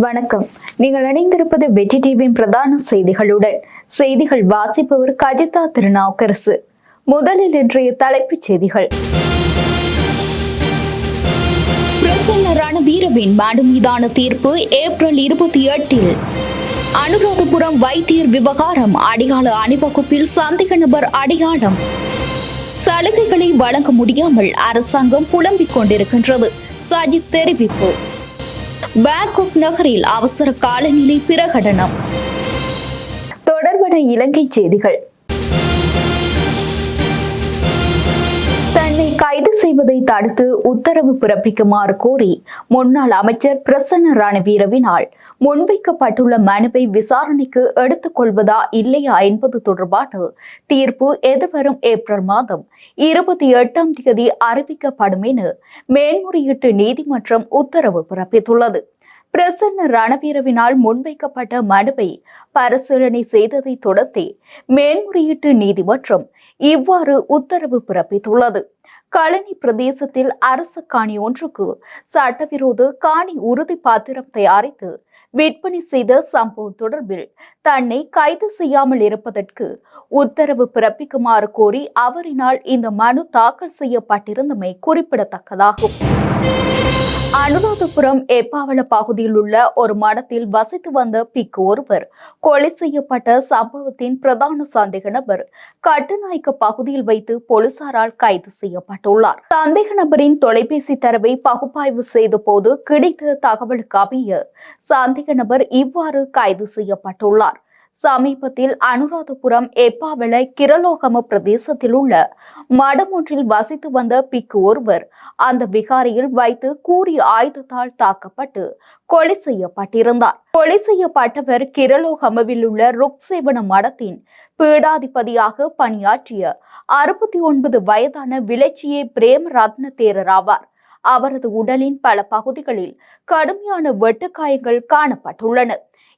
வணக்கம். நீங்கள் இணைந்திருப்பது வெற்றி டிவியின் பிரதான செய்திகளுடன். செய்திகள் வாசிப்பவர் கஜிதா திருநாவுக்கரசு. முதலில் இன்றைய தலைப்புச் செய்திகள். பிரசன்ன ரணவீரவின் மனு மீதான தீர்ப்பு ஏப்ரல் இருபத்தி எட்டில். அனுராதபுரம் வைத்தியர் விவகாரம் அடையாள அணிவகுப்பில் சந்தேக நபர் அடையாளம். சலுகைகளை வழங்க முடியாமல் அரசாங்கம் புலம்பிக் கொண்டிருக்கின்றது. சஜித் தெரிவிப்பு. பேங்காக் நகரில் அவசர காலநிலை பிரகடனம். தொடர்பட இலங்கை செய்திகள். தன்னை கைது செய்வதை தடுத்து உத்தரவு பிறப்பிக்குமாறு கோரி முன்னாள் அமைச்சர் பிரசன்ன ரணவீரவினால் முன்வைக்கப்பட்டுள்ள மனுவை விசாரணைக்கு எடுத்துக் கொள்வதா இல்லையா என்பது தொடர்பான தீர்ப்பு எதிர்வரும் ஏப்ரல் மாதம் இருபத்தி எட்டாம் தேதி அறிவிக்கப்படும் என மேன்முறையீட்டு நீதிமன்றம் உத்தரவு பிறப்பித்துள்ளது. பிரசன்ன ரணவீரவினால் முன்வைக்கப்பட்ட மனுவை பரிசீலனை செய்ததை தொடர்ந்தே மேன்முறையீட்டு நீதிமன்றம் இவ்வாறு உத்தரவு பிறப்பித்துள்ளது. களனி பிரதேசத்தில் அரசு காணி ஒன்றுக்கு சட்டவிரோத காணி உறுதி பாத்திரம் தயாரித்து விற்பனை செய்த சம்பவம் தொடர்பில் தன்னை கைது செய்யாமல் இருப்பதற்கு உத்தரவு பிறப்பிக்குமாறு கோரி அவரினால் இந்த மனு தாக்கல் செய்யப்பட்டிருந்தமை குறிப்பிடத்தக்கதாகும். அனுராதபுரம் எப்பாவள பகுதியில் உள்ள ஒரு மடத்தில் வசித்து வந்த பிக்கு ஒருவர் கொலை செய்யப்பட்ட சம்பவத்தின் பிரதான சந்தேக நபர் கட்டுநாயக்க பகுதியில் வைத்து போலீசாரால் கைது செய்யப்பட்டுள்ளார். சந்தேக நபரின் தொலைபேசி தரவை பகுப்பாய்வு செய்த போது கிடைத்த தகவலுக்கு அமைய சந்தேக நபர் இவ்வாறு கைது செய்யப்பட்டுள்ளார். சமீபத்தில் அனுராதபுரம் எப்பாவள கிரலோகம பிரதேசத்தில் உள்ள மடம் ஒன்றில் வசித்து வந்த பிக்கு ஒருவர் அந்த விகாரியில் வைத்து கூறி ஆயுதத்தால் தாக்கப்பட்டு கொலை செய்யப்பட்டிருந்தார். கொலை செய்யப்பட்டவர் கிரலோகமவில் உள்ள ருக்சேவன மடத்தின் பீடாதிபதியாக பணியாற்றிய அறுபத்தி ஒன்பது வயதான விளைச்சியே பிரேம ரத்ன தேரர் ஆவார். அவரது உடலின் பல பகுதிகளில் கடுமையான வெட்டுக்காயங்கள் காணப்பட்டுள்ளன.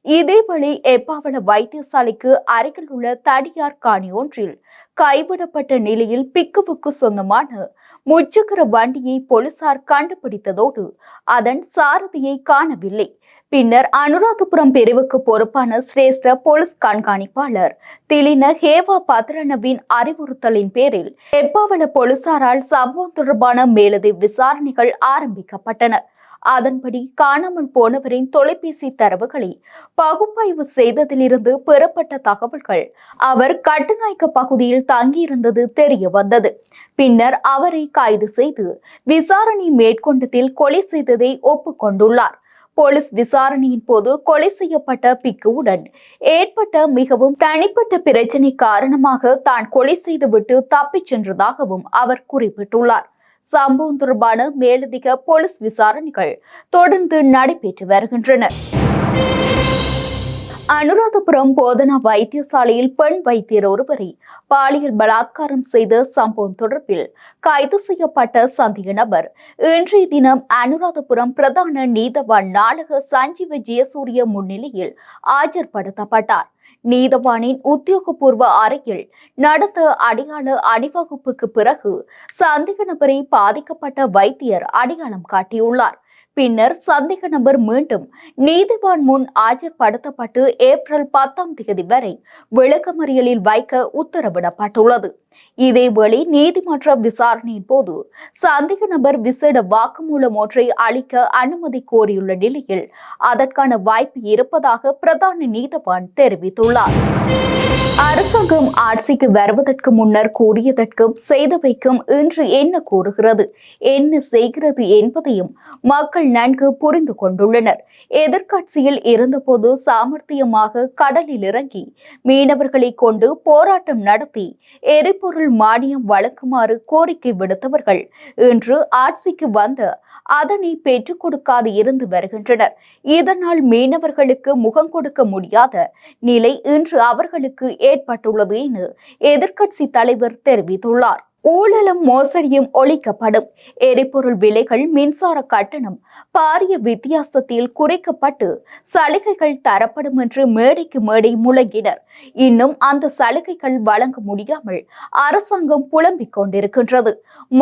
இதேவேளை எப்பாவள வைத்தியசாலைக்கு அருகில் உள்ள தடியார் காணி ஒன்றில் கைவிடப்பட்ட நிலையில் பிக்குவுக்கு சொந்தமான முச்சக்கர வண்டியை போலீசார் கண்டுபிடித்ததோடு அதன் சாரதியை காணவில்லை. பின்னர் அனுராதபுரம் பிரிவுக்கு பொறுப்பான சிரேஷ்ட போலீஸ் கண்காணிப்பாளர் திலின ஹேவா பத்ரனவின் அறிவுறுத்தலின் பேரில் எப்பாவள போலீசாரால் சம்பவம் தொடர்பான மேலதிக விசாரணைகள் ஆரம்பிக்கப்பட்டன. அதன்படி காணாமல் போனவரின் தொலைபேசி தரவுகளை பகுப்பாய்வு செய்ததிலிருந்து பெறப்பட்ட தகவல்கள் அவர் கட்டுநாயக்க பகுதியில் தங்கியிருந்தது தெரிய வந்தது. பின்னர் அவரை கைது செய்து விசாரணை மேற்கொண்டதில் கொலை செய்ததை ஒப்புக்கொண்டுள்ளார். போலீஸ் விசாரணையின் போது கொலை செய்யப்பட்ட பிக்குவுடன் ஏற்பட்ட மிகவும் தனிப்பட்ட பிரச்சினை காரணமாக தான் கொலை செய்துவிட்டு தப்பிச் சென்றதாகவும் அவர் குறிப்பிட்டுள்ளார். சம்பவம் தொடர்பான மேலதிக போலீஸ் விசாரணைகள் தொடர்ந்து நடைபெற்று வருகின்றன. அனுராதபுரம் போதனா வைத்தியசாலையில் பெண் வைத்தியர் ஒருவரை பாலியல் பலாத்காரம் செய்த சம்பவம் தொடர்பில் கைது செய்யப்பட்ட சந்தேக நபர் இன்றைய தினம் அனுராதபுரம் பிரதான நீதவான் நாடக சஞ்சீவ ஜெயசூரிய முன்னிலையில் ஆஜர்படுத்தப்பட்டார். நீதவானின் உத்தியோகபூர்வ அறையில் நடந்த அடையாள அணிவகுப்புக்கு பிறகு சந்தேக நபரை பாதிக்கப்பட்ட வைத்தியர் அடையாளம் காட்டியுள்ளார். பின்னர் சந்தேக நபர் மீண்டும் நீதிவான் முன் ஆஜர்படுத்தப்பட்டு ஏப்ரல் பத்தாம் தேதி வரை விளக்கமறியலில் வைக்க உத்தரவிடப்பட்டுள்ளது. இதேவேளை நீதிமன்ற விசாரணையின் போது சந்தேக நபர் விசேட வாக்குமூலம் ஒன்றை அளிக்க அனுமதி கோரியுள்ள நிலையில் அதற்கான வாய்ப்பு இருப்பதாக பிரதான நீதவான் தெரிவித்துள்ளார். அரசாங்கம் ஆட்சிக்கு வருவதற்கு முன்னர் கூறியதற்கும் செய்தவைக்கும் இன்று என்ன கூறுகிறது என்ன செய்கிறது என்பதையும் மக்கள் நன்கு புரிந்து கொண்டுள்ளனர். எதிர்கட்சியில் இருந்தபோது சாமர்த்தியமாக கடலில் இறங்கி மீனவர்களை கொண்டு போராட்டம் நடத்தி எரிபொருள் மானியம் வழங்குமாறு கோரிக்கை விடுத்தவர்கள் இன்று ஆட்சிக்கு வந்து அதனை பெற்றுக் கொடுக்காது இருந்து வருகின்றனர். இதனால் மீனவர்களுக்கு முகம் கொடுக்க முடியாத நிலை இன்று அவர்களுக்கு ஏற்பட்டுள்ளது என எதிர்க்கட்சி தலைவர் தெரிவித்துள்ளார். ஊழலும் மோசடியும் ஒழிக்கப்படும். எரிபொருள் விலைகள் மின்சார கட்டணம் பாரிய வித்தியாசத்தில் குறைக்கப்பட்டு சலுகைகள் தரப்படும் என்று மேடைக்கு மேடை முழங்கினர். இன்னும் அந்த சலுகைகள் வழங்க முடியாமல் அரசாங்கம் புலம்பிக் கொண்டிருக்கின்றது.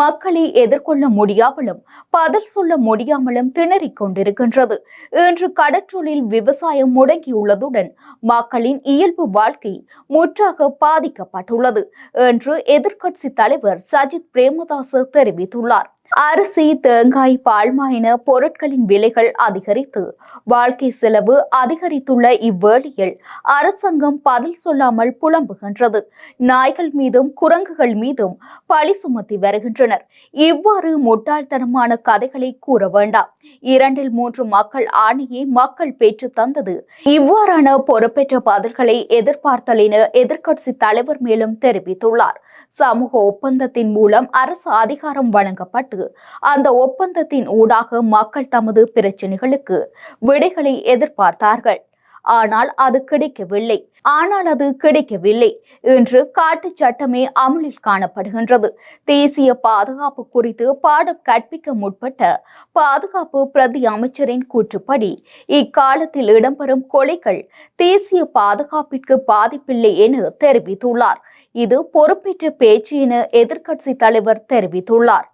மக்களை எதிர்கொள்ள முடியாமலும் பதில் சொல்ல முடியாமலும் திணறிக் கொண்டிருக்கின்றது. இன்று கடற்றொழில் விவசாயம் முடங்கியுள்ளதுடன் மக்களின் இயல்பு வாழ்க்கை முற்றாக பாதிக்கப்பட்டுள்ளது என்று எதிர்க்கட்சி தலைவர் சஜித் பிரேமதாசு தெரிவித்துள்ளார். அரிசி தேங்காய் பால்மா என பொருட்களின் விலைகள் அதிகரித்து வாழ்க்கை செலவு அதிகரித்துள்ள இவ்வேளையில் அரசாங்கம் பதில் சொல்லாமல் புலம்புகின்றது. நாய்கள் மீதும் குரங்குகள் மீதும் பழி சுமத்தி வருகின்றனர். இவ்வாறு முட்டாள்தனமான கதைகளை கூற வேண்டாம். இரண்டில் மூன்று மக்கள் ஆணையை மக்கள் பெற்று தந்தது. இவ்வாறான பொறுப்பேற்ற பதில்களை எதிர்பார்த்தல் என எதிர்க்கட்சி தலைவர் மேலும் தெரிவித்துள்ளார். சமூக ஒப்பந்தத்தின் மூலம் அரசு அதிகாரம் வழங்கப்பட்டு அந்த ஒப்பந்தத்தின் ஊடாக மக்கள் தமது பிரச்சனைகளுக்கு விடைகளை எதிர்பார்த்தார்கள். ஆனால் அது கிடைக்கவில்லை. ஆனால் அது கிடைக்கவில்லை இன்று காட்டு சட்டமே அமலில் காணப்படுகின்றது. தேசிய பாதுகாப்பு குறித்து பாடம் கற்பிக்க முற்பட்ட பாதுகாப்பு பிரதி அமைச்சரின் கூற்றுப்படி இக்காலத்தில் இடம்பெறும் கொலைகள் தேசிய பாதுகாப்பிற்கு பாதிப்பில்லை என தெரிவித்துள்ளார். இது பொறுப்பேற்ற பேச்சு என எதிர்க்கட்சி தலைவர் தெரிவித்துள்ளார்.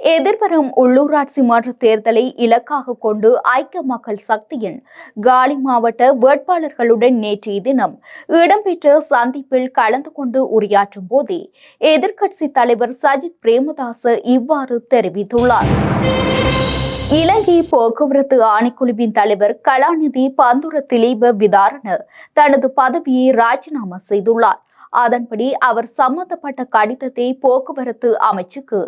எதிர்வரும் உள்ளூராட்சி மன்ற தேர்தலை இலக்காக கொண்டு ஐக்கிய மக்கள் சக்தியின் காலி மாவட்ட வேட்பாளர்களுடன் நேற்றைய தினம் இடம்பெற்ற சந்திப்பில் கலந்து கொண்டு உரையாற்றும் போதே எதிர்க்கட்சி தலைவர் சஜித் பிரேமதாச இவ்வாறு தெரிவித்துள்ளார். இலங்கை போக்குவரத்து ஆணைக்குழுவின் தலைவர் கலாநிதி பந்துர திலீப விதாரண தனது பதவியை ராஜினாமா செய்துள்ளார். அதன்படி அவர் சம்பந்தப்பட்ட கடிதத்தை போக்குவரத்து அமைச்சுக்கு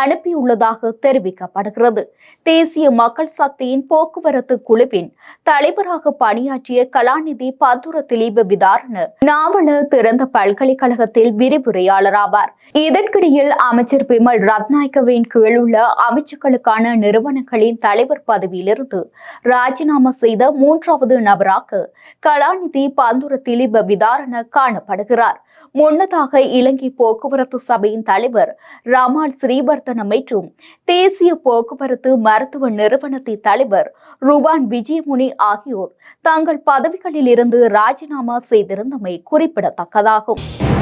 அனுப்பியுள்ளதாக தெரிவிக்கப்படுகிறது. தேசிய மக்கள் சக்தியின் போக்குவரத்து குழுவின் தலைவராக பணியாற்றிய கலாநிதி பத்துர திலீப விதாரண நாவல திறந்த பல்கலைக்கழகத்தில் விரிவுரையாளராவார் இதற்கிடையில் அமைச்சர் பிமல் ரத்நாயக்கவின் கீழ் உள்ள அமைச்சுக்களுக்கான நிறுவனங்களின் தலைவர் பதவியிலிருந்து ராஜினாமா செய்த மூன்றாவது நபராக கலாநிதி பந்துர திலீப விதாரண காணப்படுகிறார். முன்னதாக இலங்கை போக்குவரத்து சபையின் தலைவர் ராமால் ஸ்ரீவர்த்தன மற்றும் தேசிய போக்குவரத்து மருத்துவ நிறுவனத்தின் தலைவர் ருவான் விஜயமுனி ஆகியோர் தங்கள் பதவிகளில் இருந்து ராஜினாமா செய்திருந்தமை குறிப்பிடத்தக்கதாகும்.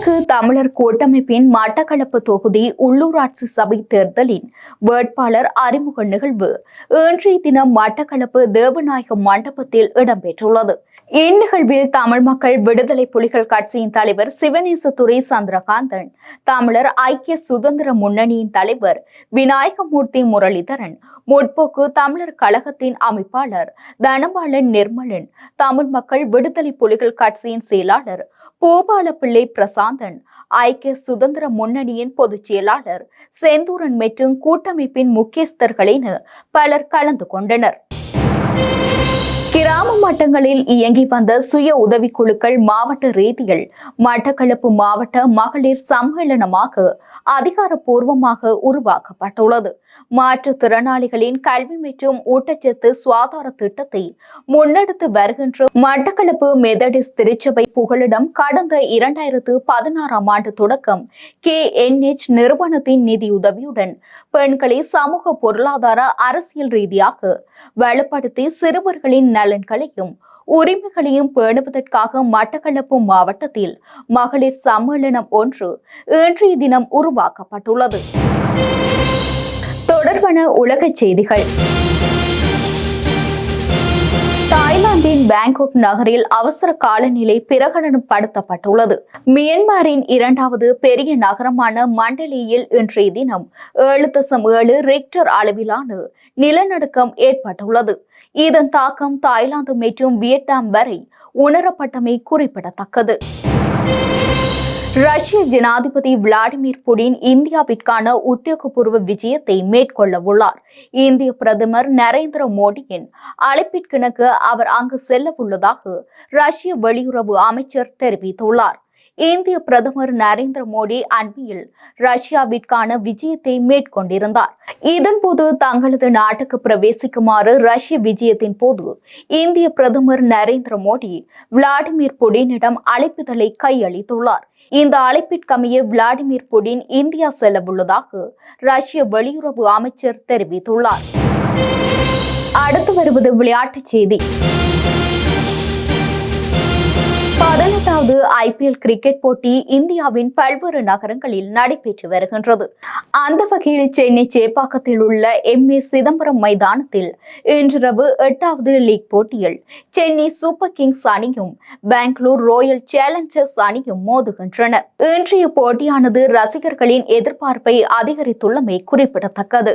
கிழக்கு தமிழர் கூட்டமைப்பின் மட்டக்களப்பு தொகுதி உள்ளூராட்சி சபை தேர்தலின் வேட்பாளர் அறிமுக நிகழ்வு இன்றைய தினம் மட்டக்களப்பு தேவநாயகம் மண்டபத்தில் இடம்பெற்றுள்ளது. இந்நிகழ்வில் தமிழ் மக்கள் விடுதலை புலிகள் கட்சியின் தலைவர் சிவனேசதுரை சந்திரகாந்தன் தமிழர் ஐக்கிய சுதந்திர முன்னணியின் தலைவர் விநாயகமூர்த்தி முரளிதரன் முற்போக்கு தமிழர் கழகத்தின் அமைப்பாளர் தனபாலன் நிர்மலன் தமிழ் மக்கள் விடுதலை புலிகள் கட்சியின் செயலாளர் பூபாலப்பிள்ளை பிரசாத் சாந்தன் ஐக்கிய சுதந்திர முன்னணியின் பொதுச் செயலாளர் செந்தூரன் மற்றும் கூட்டமைப்பின் முக்கியஸ்தர்களின் பலர் கலந்து கொண்டனர். கிராம மட்டங்களில் இயங்கி வந்த சுய உதவிக்குழுக்கள் மாவட்ட ரீதியில் மட்டக்களப்பு மாவட்ட மகளிர் சம்மேளனமாக அதிகாரப்பூர்வமாக உருவாக்கப்பட்டுள்ளது. மாற்றுத்திறனாளிகளின் கல்வி மற்றும் ஊட்டச்சத்து சுவாதார திட்டத்தை முன்னெடுத்து வருகின்ற மட்டக்களப்பு மெதடிஸ் திருச்சபை புகலிடம் கடந்த இரண்டாயிரத்து பதினாறாம் ஆண்டு தொடக்கம் கே நிறுவனத்தின் நிதியுதவியுடன் பெண்களை சமூக பொருளாதார அரசியல் ரீதியாக வலுப்படுத்தி சிறுவர்களின் நலன்களையும் உரிமைகளையும் பேணுவதற்காக மட்டக்களப்பு மாவட்டத்தில் மகளிர் சம்மேளனம் ஒன்று இன்றைய தினம் உருவாக்கப்பட்டுள்ளது. தொடர்பான உலகச் செய்திகள். தாய்லாந்தின் பேங்காக் நகரில் அவசர காலநிலை பிரகடனப்படுத்தப்பட்டுள்ளது. மியன்மாரின் இரண்டாவது பெரிய நகரமான மண்டலியில் இன்றைய தினம் ஏழு தசம் ஏழு ரிக்டர் அளவிலான நிலநடுக்கம் ஏற்பட்டுள்ளது. இதன் தாக்கம் தாய்லாந்து மற்றும் வியட்நாம் வரை உணரப்பட்டமை குறிப்பிடத்தக்கது. ரஷ்ய ஜனாதிபதி விளாடிமிர் புடின் இந்தியாவிற்கான உத்தியோகபூர்வ விஜயத்தை மேற்கொள்ள உள்ளார். இந்திய பிரதமர் நரேந்திர மோடியின் அழைப்பிற்கிணக்கு அவர் அங்கு செல்ல உள்ளதாக ரஷ்ய வெளியுறவு அமைச்சர் தெரிவித்துள்ளார். இந்திய பிரதமர் நரேந்திர மோடி அண்மையில் ரஷ்யாவிற்கான விஜயத்தை மேற்கொண்டிருந்தார். இதன்போது தங்களது நாட்டுக்கு பிரவேசிக்குமாறு ரஷ்ய விஜயத்தின் போது இந்திய பிரதமர் நரேந்திர மோடி விளாடிமிர் புடினிடம் அழைப்புதலை கையளித்துள்ளார். இந்த அழைப்பிற்கமைய விளாடிமிர் புடின் இந்தியா செல்லவுள்ளதாக ரஷ்ய வெளியுறவு அமைச்சர் தெரிவித்துள்ளார். அடுத்து வருவது விளையாட்டுச் செய்தி. பதினெட்டாவது ஐபிஎல் கிரிக்கெட் போட்டி இந்தியாவின் பல்வேறு நகரங்களில் நடைபெற்று வருகின்றது. அந்த வகையில் சென்னை சேப்பாக்கத்தில் உள்ள எம். ஏ. சிதம்பரம் மைதானத்தில் இன்றிரவு எட்டாவது லீக் போட்டியில் சென்னை சூப்பர் கிங்ஸ் அணியும் பெங்களூர் ராயல் சேலஞ்சர்ஸ் அணியும் மோதுகின்றன. இன்றைய போட்டியானது ரசிகர்களின் எதிர்பார்ப்பை அதிகரித்துள்ளமை குறிப்பிடத்தக்கது.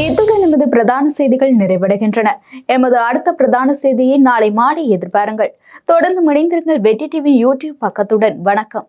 இத்துடன் எமது பிரதான செய்திகள் நிறைவடைகின்றன. எமது அடுத்த பிரதான செய்தியை நாளை மாலை எதிர்பாருங்கள். தொடர்ந்து இணைந்திருங்கள் வெற்றி டிவி யூடியூப் பக்கத்துடன். வணக்கம்.